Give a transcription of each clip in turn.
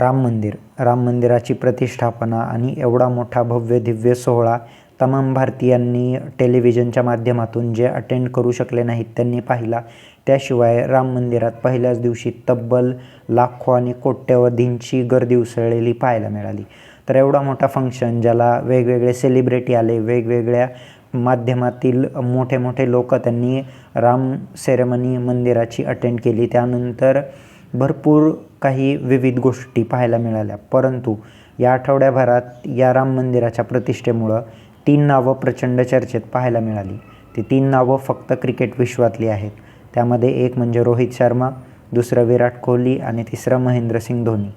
राम मंदिर. राम मंदिराची प्रतिष्ठापना आणि एवढा मोठा भव्य दिव्य सोहळा तमाम भारतीयांनी टेलिव्हिजनच्या माध्यमातून जे अटेंड करू शकले नाहीत त्यांनी पाहिला. त्याशिवाय राम मंदिरात पहिल्याच दिवशी तब्बल लाखो आणि कोट्यवधींची गर्दी उसळलेली पाहायला मिळाली. तर एवढा मोठा फंक्शन ज्याला वेगवेगळे सेलिब्रिटी आले वेगवेगळ्या माध्यमातील मोठे मोठे लोक त्यांनी राम सेरेमनी मंदिराची अटेंड केली. त्यानंतर भरपूर काही विविध गोष्टी पाहायला मिळाल्या. परंतु या आठवड्याभरात या राम मंदिराच्या प्रतिष्ठेमुळं तीन नावं प्रचंड चर्चेत पाहायला मिळाली. ती तीन नावं फक्त क्रिकेट विश्वातली आहेत. त्यामध्ये एक म्हणजे रोहित शर्मा दुसरं विराट कोहली आणि तिसरं महेंद्रसिंग धोनी.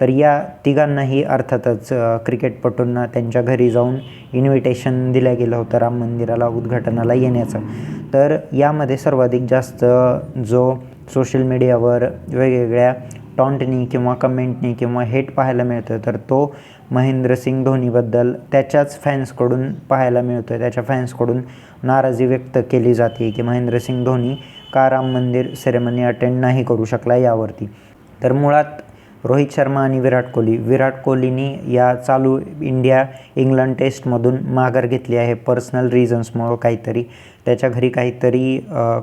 तर या तिघांनाही अर्थातच क्रिकेटपटूंना त्यांच्या घरी जाऊन इन्व्हिटेशन दिलं गेलं होतं राम मंदिराला उद्घाटनाला येण्याचं. तर यामध्ये सर्वाधिक जास्त जो सोशल मीडियावर वेगवेगळ्या टॉन्टनी किंवा कमेंटनी किंवा हेट पाहायला मिळतं तर तो महेंद्रसिंग धोनीबद्दल त्याच्याच फॅन्सकडून पाहायला मिळतो आहे त्याच्या फॅन्सकडून नाराजी व्यक्त केली जाते की महेंद्रसिंग धोनी का राम मंदिर सेरेमनी अटेंड नाही करू शकला यावरती. तर मुळात रोहित शर्मा आणि विराट कोहली विराट कोहलीनी या चालू इंडिया इंग्लंड टेस्टमधून माघार घेतली आहे. पर्सनल रिझन्समुळं काहीतरी त्याच्या घरी काहीतरी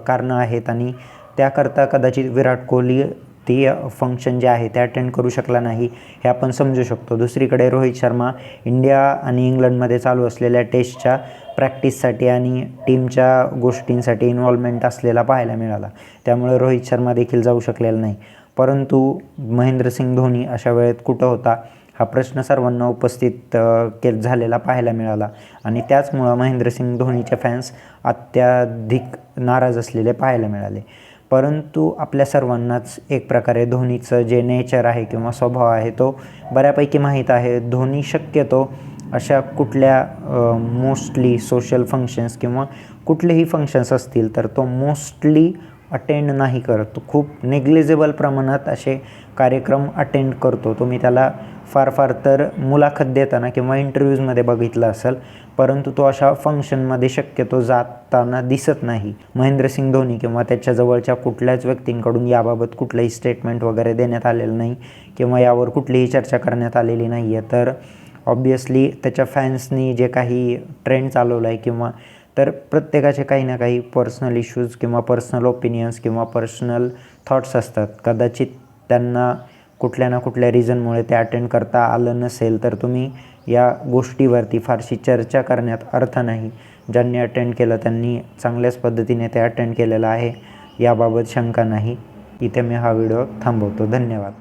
कारणं आहेत आणि त्याकरता कदाचित विराट कोहली ती फंक्शन जे आहे ते अटेंड करू शकला नाही हे आपण समजू शकतो. दुसरीकडे रोहित शर्मा इंडिया आणि इंग्लंडमध्ये चालू असलेल्या टेस्टच्या प्रॅक्टिससाठी आणि टीमच्या गोष्टींसाठी इन्व्हॉल्वमेंट असलेला पाहायला मिळाला. त्यामुळे रोहित शर्मा देखील जाऊ शकलेला नाही. परंतु महेंद्रसिंग धोनी अशा वेळेत कुठं होता हा प्रश्न सर्वांना उपस्थित के झालेला पाहायला मिळाला. आणि त्याचमुळं महेंद्रसिंग धोनीचे फॅन्स अत्याधिक नाराज असलेले पाहायला मिळाले. परंतु आपल्या सर्वांनाच एक प्रकारे धोनीचं जे नेचर आहे किंवा स्वभाव आहे तो बऱ्यापैकी माहीत आहे. धोनी शक्यतो अशा कुठल्या मोस्टली सोशल फंक्शन्स किंवा कुठलेही फंक्शन्स असतील तर तो मोस्टली अटेंड नाही करत. तो खूप नेग्लिजेबल प्रमाणात असे कार्यक्रम अटेंड करतो. तुम्ही त्याला फार फार तर मुलाखत देताना किंवा इंटरव्ह्यूजमध्ये बघितलं असेल परंतु तो अशा फंक्शनमध्ये शक्यतो जाताना दिसत नाही. महेंद्रसिंग धोनी किंवा त्याच्या जवळच्या कुठल्याच व्यक्तींकडून याबाबत कुठलंही स्टेटमेंट वगैरे देण्यात आलेलं नाही किंवा यावर कुठलीही चर्चा करण्यात आलेली नाही आहे तर ऑब्वियसली त्याच्या फॅन्सनी जे काही ट्रेंड चालवलं आहे किंवा तर प्रत्येकाचे काही ना काही पर्सनल इश्यूज किंवा पर्सनल ओपिनियन्स किंवा पर्सनल थॉट्स असतात. कदाचित त्यांना कुठल्या ना कुठल्या रिझनमुळे ते अटेंड करता आलं नसेल तर तुम्ही या गोष्टीवरती फारशी चर्चा करण्यात अर्थ नाही. ज्यांनी अटेंड केलं त्यांनी चांगल्याच पद्धतीने ते अटेंड केलेलं आहे. याबाबत शंका नाही. इथे मी हा व्हिडिओ थांबवतो. धन्यवाद.